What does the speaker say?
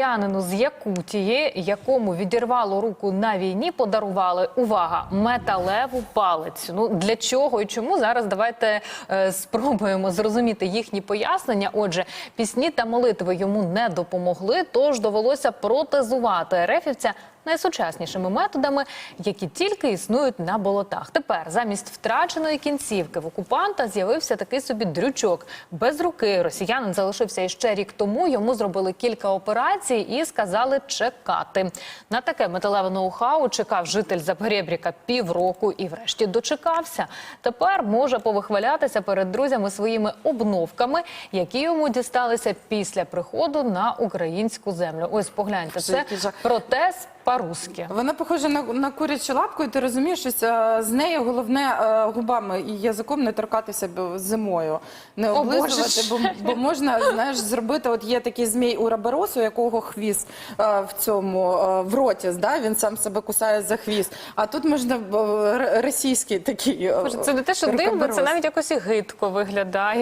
Янину з Якутії, якому відірвало руку на війні, подарували увага металеву палицю. Ну для чого і чому зараз давайте е, спробуємо зрозуміти їхні пояснення. Отже, пісні та молитви йому не допомогли, тож довелося протезувати рефівця найсучаснішими методами, які тільки існують на болотах. Тепер замість втраченої кінцівки в окупанта з'явився такий собі дрючок без руки. Росіянин залишився іще рік тому. Йому зробили кілька операцій і сказали чекати. На таке металеве ноу-хау чекав житель Запорєбріка півроку і, врешті, дочекався. Тепер може повихвалятися перед друзями своїми обновками, які йому дісталися після приходу на українську землю. Ось погляньте, це протез по-русски. Вона похожа на, на курячу лапку, і ти розумієш, що з нею головне е, губами і язиком не торкатися зимою, не облизувати, бо, бо можна знаєш, зробити. От є такий змій у якого хвіст е, в цьому е, в роті, да? він сам себе кусає за хвіст. А тут можна російський такий. Боже, це не те, що дивно, це навіть якось і гидко виглядає.